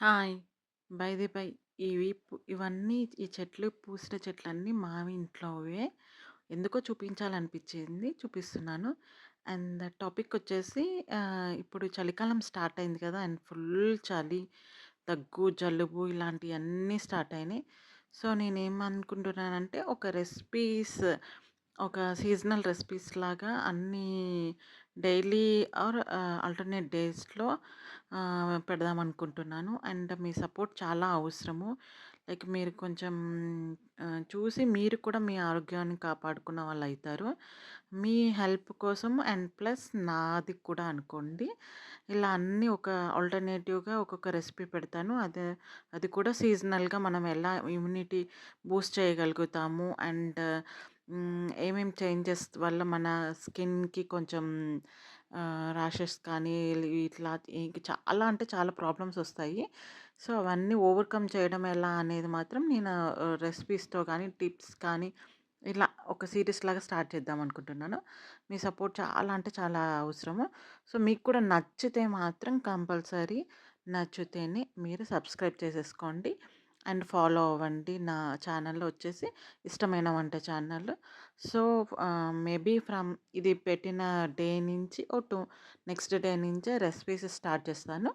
Hi! By the by ఇవి ఇవన్నీ ఈ చెట్లు పూసిన చెట్లన్నీ మా ఇంట్లోవే. ఎందుకో చూపించాలనిపించింది చూపిస్తున్నాను. అండ్ టాపిక్ వచ్చేసి ఇప్పుడు చలికాలం స్టార్ట్ అయింది కదా! అండ్ ఫుల్ చలి, దగ్గు, జలుబు ఇలాంటివన్నీ స్టార్ట్ అయినాయి. సో, నేనేమనుకుంటున్నానంటే ఒక రెసిపీస్ ఒక సీజనల్ రెసిపీస్ లాగా అన్నీ డైలీ ఆర్ ఆల్టర్‌నేట్ డేస్‌లో పెడదామనుకుంటున్నాను. అండ్ మీ సపోర్ట్ చాలా అవసరము. లైక్ మీరు కొంచెం చూసి మీరు కూడా మీ ఆరోగ్యాన్ని కాపాడుకున్న వాళ్ళు అవుతారు మీ హెల్ప్ కోసం అండ్ ప్లస్ నాది కూడా అనుకోండి. ఇలా అన్నీ ఒక ఆల్టర్‌నేటివ్‌గా ఒక్కొక్క రెసిపీ పెడతాను. అదే అది కూడా సీజనల్‌గా మనం ఎలా ఇమ్యూనిటీ బూస్ట్ చేయగలుగుతాము అండ్ ఏమేమి ఏమేం చేంజెస్ వల్ల మన స్కిన్‌కి కొంచెం ర్యాషెస్ కానీ ఇట్లా చాలా అంటే చాలా ప్రాబ్లమ్స్ వస్తాయి. సో, అవన్నీ ఓవర్‌కమ్ చేయడం ఎలా అనేది మాత్రం నేను రెసిపీస్‌తో కానీ, టిప్స్ కానీ ఇలా ఒక సిరీస్ లాగా స్టార్ట్ చేద్దాం అనుకుంటున్నాను. మీ సపోర్ట్ చాలా అంటే చాలా అవసరము. సో, మీకు కూడా నచ్చితే మాత్రం కంపల్సరీ నచ్చితేనే మీరు సబ్స్క్రైబ్ చేసేసుకోండి. అండ్ ఫాలో అవ్వండి. నా ఛానల్‌లో వచ్చేసి ఇష్టమైన వంట ఛానల్. సో, మేబీ ఫ్రమ్ ఇది పెట్టిన డే నుంచి ఓ టూ నెక్స్ట్ డే నుంచే రెసిపీస్ స్టార్ట్ చేస్తాను.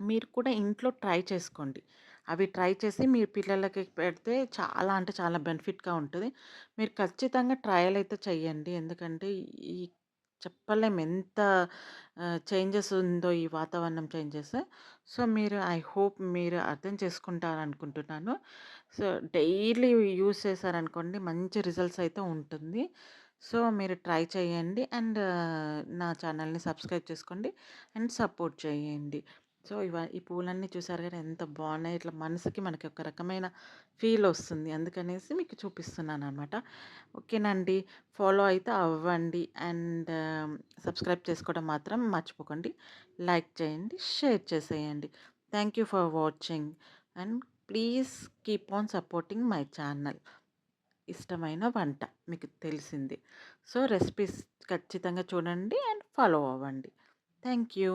మీరు కూడా ఇంట్లో ట్రై చేసుకోండి. అవి ట్రై చేసి మీ పిల్లలకి పెడితే చాలా అంటే చాలా బెనిఫిట్‌గా ఉంటుంది మీరు ఖచ్చితంగా ట్రయల్ అయితే చేయండి. ఎందుకంటే ఈ చెప్పలేం ఎంత చేంజెస్ ఉందో ఈ వాతావరణం చేంజెస్. సో, మీరు ఐ హోప్ మీరు అర్థం చేసుకుంటారనుకుంటున్నాను. సో, డైలీ యూజ్ చేశారనుకోండి మంచి రిజల్ట్స్ అయితే ఉంటుంది. సో, మీరు ట్రై చేయండి. అండ్ నా ఛానల్‌ని సబ్స్క్రైబ్ చేసుకోండి. అండ్ సపోర్ట్ చేయండి. సో, ఇవ ఈ పూలన్నీ చూసారు కదా! ఎంత బాగున్నాయి. ఇట్లా మనసుకి మనకి ఒక రకమైన ఫీల్ వస్తుంది. అందుకనేసి మీకు చూపిస్తున్నాను అనమాట ఓకేనండి. ఫాలో అయితే అవ్వండి. అండ్ సబ్స్క్రైబ్ చేసుకోవడం మాత్రం మర్చిపోకండి. లైక్ చేయండి. షేర్ చేసేయండి. Thank you for watching. And please keep on supporting my channel. ఇష్టమైన వంట మీకు తెలిసింది. సో, రెసిపీస్ ఖచ్చితంగా చూడండి అండ్ ఫాలో అవ్వండి. Thank you.